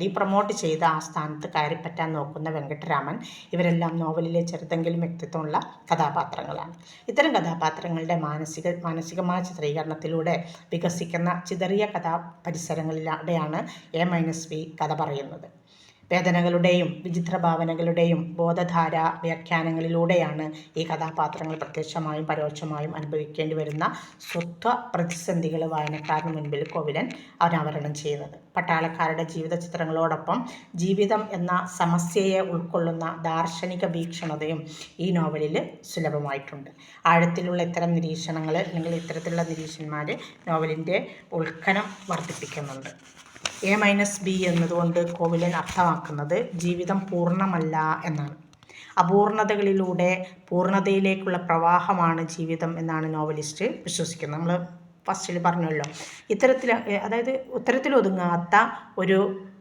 ഡീപ്രമോട്ട് ചെയ്ത് ആ സ്ഥാനത്ത് കയറിപ്പറ്റാൻ നോക്കുന്ന വെങ്കട്ടരാമൻ ഇവരെല്ലാം നോവലിലെ ചെറുതെങ്കിലും വ്യക്തിത്വമുള്ള കഥാപാത്രങ്ങളാണ്. ഇത്തരം കഥാപാത്രങ്ങളുടെ മാനസിക മാനസികമായ ചിത്രീകരണത്തിലൂടെ വികസിക്കുന്ന ചിതറിയ കഥാ പരിസരങ്ങളിലൂടെയാണ് എ മൈനസ് ബി കഥ പറയുന്നത്. വേദനകളുടെയും വിചിത്ര ഭാവനകളുടെയും ബോധധാര വ്യാഖ്യാനങ്ങളിലൂടെയാണ് ഈ കഥാപാത്രങ്ങൾ പ്രത്യക്ഷമായും പരോക്ഷമായും അനുഭവിക്കേണ്ടി വരുന്ന സ്വത്വ പ്രതിസന്ധികൾ വായനക്കാരന് മുൻപിൽ കോവിലൻ അനാവരണം ചെയ്യുന്നത്. പട്ടാളക്കാരുടെ ജീവിത ചിത്രങ്ങളോടൊപ്പം ജീവിതം എന്ന സമസ്യയെ ഉൾക്കൊള്ളുന്ന ദാർശനിക വീക്ഷണതയും ഈ നോവലിൽ സുലഭമായിട്ടുണ്ട്. ആഴത്തിലുള്ള ഇത്തരം നിരീക്ഷണങ്ങൾ അല്ലെങ്കിൽ ഇത്തരത്തിലുള്ള നിരീക്ഷന്മാർ നോവലിന്റെ ഉത്ഖനം വർദ്ധിപ്പിക്കുന്നുണ്ട്. എ മൈനസ് ബി എന്നതുകൊണ്ട് കോവിലൻ അർത്ഥമാക്കുന്നത് ജീവിതം പൂർണമല്ല എന്നാണ്. അപൂർണതകളിലൂടെ പൂർണതയിലേക്കുള്ള പ്രവാഹമാണ് ജീവിതം എന്നാണ് നോവലിസ്റ്റ് വിശ്വസിക്കുന്നത്. നമ്മൾ ഫസ്റ്റിൽ പറഞ്ഞല്ലോ. ഇത്തരത്തിൽ അതായത് ഉത്തരത്തിൽ ഒതുങ്ങാത്ത ഒരു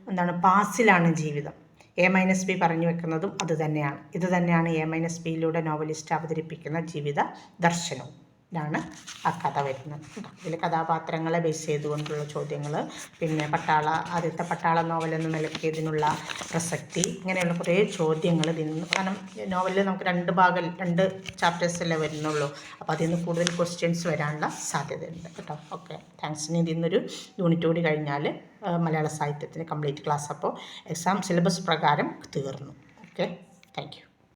എന്താണ് പാസിലാണ് ജീവിതം. എ മൈനസ് ബി പറഞ്ഞു വെക്കുന്നതും അതുതന്നെയാണ് ഇത് തന്നെയാണ് എ മൈനസ് ബിയിലൂടെ നോവലിസ്റ്റ് അവതരിപ്പിക്കുന്ന ജീവിത ദർശനവും. ാണ് ആ കഥ വരുന്നത്. ഇതിൽ കഥാപാത്രങ്ങളെ ബേസ് ചെയ്തുകൊണ്ടുള്ള ചോദ്യങ്ങൾ പിന്നെ പട്ടാള ആദ്യത്തെ പട്ടാള നോവൽ എന്ന നിലയ്ക്ക് ഇതിനുള്ള പ്രസക്തി ഇങ്ങനെയുള്ള കുറേ ചോദ്യങ്ങൾ ഇതിൽ നിന്ന് കാരണം നോവലിൽ നമുക്ക് രണ്ട് ഭാഗം രണ്ട് ചാപ്റ്റേഴ്സല്ലേ വരുന്നുള്ളൂ. അപ്പോൾ അതിൽ നിന്ന് കൂടുതൽ ക്വസ്റ്റ്യൻസ് വരാനുള്ള സാധ്യതയുണ്ട് കേട്ടോ. ഓക്കെ താങ്ക്സ് ഇനി ഇതിൽ നിന്നൊരു യൂണിറ്റ് കൂടി കഴിഞ്ഞാൽ മലയാള സാഹിത്യത്തിന് കംപ്ലീറ്റ് ക്ലാസ് അപ്പോൾ എക്സാം സിലബസ് പ്രകാരം തീർന്നു. Okay thank